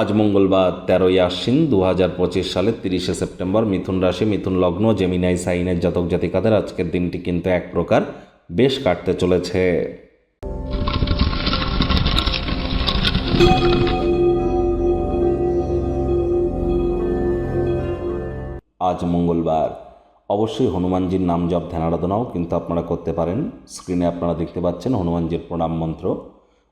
আজ মঙ্গলবার, তেরোই আশ্বিন দু হাজার পঁচিশ সালের তিরিশে সেপ্টেম্বর, মিথুন রাশি, মিথুন লগ্ন, জেমিনাই সাইনের জাতক জাতিকাদের আজকের দিনটি কিন্তু এক প্রকার বেশ কাটতে চলেছে। আজ মঙ্গলবার। অবশ্যই হনুমানজির নাম জপ ধ্যান আরাধনাও কিন্তু আপনারা করতে পারেন। স্ক্রিনে আপনারা দেখতে পাচ্ছেন হনুমানজির প্রণাম মন্ত্র।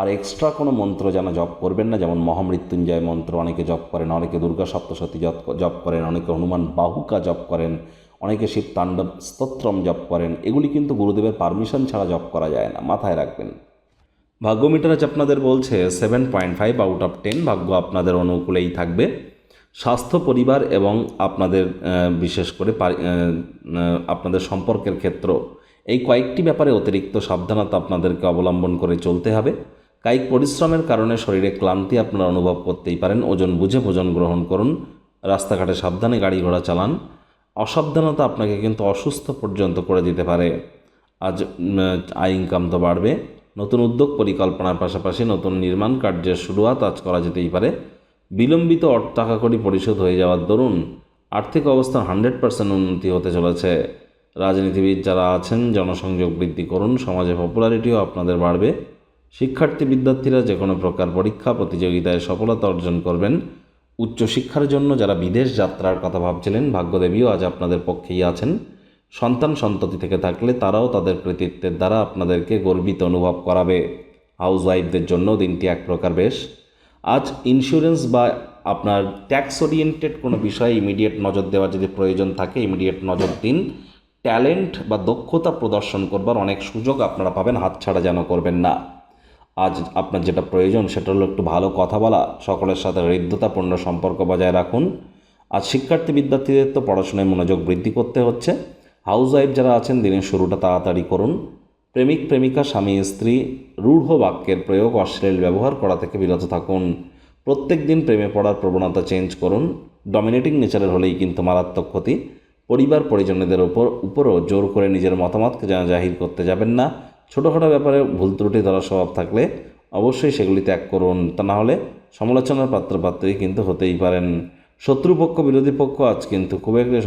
আর এক্সট্রা কোনো মন্ত্র যেন জপ করবেন না, যেমন মহামৃত্যুঞ্জয় মন্ত্র, অনেকে জপ করেন, অনেকে দুর্গা সপ্তশতী জপ করেন, অনেকে হনুমান বাহুকা জপ করেন, অনেকে শিব তাণ্ডব স্তোত্রম জপ করেন, এগুলি কিন্তু গুরুদেবের পারমিশন ছাড়া জপ করা যায় না, মাথায় রাখবেন। ভাগ্য মিটার আজ আপনাদের বলছে seven point five out of ten ভাগ্য আপনাদের অনুকূলেই থাকবে। স্বাস্থ্য, পরিবার এবং আপনাদের বিশেষ করে আপনাদের সম্পর্কের ক্ষেত্র। এই কয়েকটি ব্যাপারে অতিরিক্ত সাবধানতা আপনাদেরকে অবলম্বন করে চলতে হবে। কায়িক পরিশ্রমের কারণে শরীরে ক্লান্তি আপনারা অনুভব করতেই পারেন। ওজন বুঝে ভোজন গ্রহণ করুন। রাস্তাঘাটে সাবধানে গাড়ি ঘোড়া চালান। অসাবধানতা আপনাকে কিন্তু অসুস্থ পর্যন্ত করে দিতে পারে। আজ আয় ইনকাম তো বাড়বে। নতুন উদ্যোগ পরিকল্পনার পাশাপাশি নতুন নির্মাণ কার্যের শুরুয়াত আজ করা যেতেই পারে। বিলম্বিত অর্থ টাকা কড়ি পরিশোধ হয়ে যাওয়ার দরুন আর্থিক অবস্থান হান্ড্রেড পার্সেন্ট উন্নতি হতে চলেছে। রাজনীতিবিদ যারা আছেন, জনসংযোগ বৃদ্ধি করুন। সমাজে পপুলারিটিও আপনাদের বাড়বে। শিক্ষার্থী বিদ্যার্থীরা যে কোনো প্রকার পরীক্ষা, প্রতিযোগিতায় সফলতা অর্জন করবেন। উচ্চশিক্ষার জন্য যারা বিদেশ যাত্রার কথা ভাবছিলেন, ভাগ্যদেবীও আজ আপনাদের পক্ষেই আছেন। সন্তান সন্ততি থেকে থাকলে তারাও তাদের কৃতিত্বের দ্বারা আপনাদেরকে গর্বিত অনুভব করাবে। হাউস ওয়াইফদের জন্য দিনটি এক প্রকার বেশ। আজ ইন্স্যুরেন্স বা আপনার ট্যাক্স ওরিয়েন্টেড কোনো বিষয়ে ইমিডিয়েট নজর দেওয়ার যদি প্রয়োজন থাকে ইমিডিয়েট নজর দিন। ট্যালেন্ট বা দক্ষতা প্রদর্শন করবার অনেক সুযোগ আপনারা পাবেন, হাতছাড়া যেন করবেন না। আজ আপনার যেটা প্রয়োজন সেটা হলো একটু ভালো কথা বলা, সকলের সাথে হৃদ্যতাপূর্ণ সম্পর্ক বজায় রাখুন। আজ শিক্ষার্থী বিদ্যার্থীদের তো পড়াশোনায় মনোযোগ বৃদ্ধি করতে হচ্ছে। হাউস ওয়াইফ যারা আছেন, দিনের শুরুটা তাড়াতাড়ি করুন। প্রেমিক, প্রেমিকা, স্বামী, স্ত্রী, রূঢ় বাক্যের প্রয়োগ, অশ্লীল ব্যবহার করা থেকে বিরত থাকুন। প্রত্যেক দিন প্রেমে পড়ার প্রবণতা চেঞ্জ করুন। ডমিনেটিং নেচারের হলেই কিন্তু মারাত্মক ক্ষতি। পরিবার পরিজনদের উপর উপরও জোর করে নিজের মতামতকে যেন জাহির করতে যাবেন না। ছোটোখাটো ব্যাপারে ভুল ত্রুটি ধরার স্বভাব থাকলে অবশ্যই সেগুলি ত্যাগ করুন। তা না হলে সমালোচনার পাত্রপাত্রী কিন্তু হতেই পারেন। শত্রুপক্ষ, বিরোধী পক্ষ আজ কিন্তু খুব একটি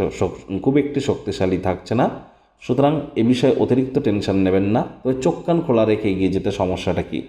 খুব একটি শক্তিশালী থাকছে না। সুতরাং এ বিষয়ে অতিরিক্ত টেনশন নেবেন না। তবে চোখ কান খোলা রেখে এগিয়ে যেতে সমস্যাটা কী?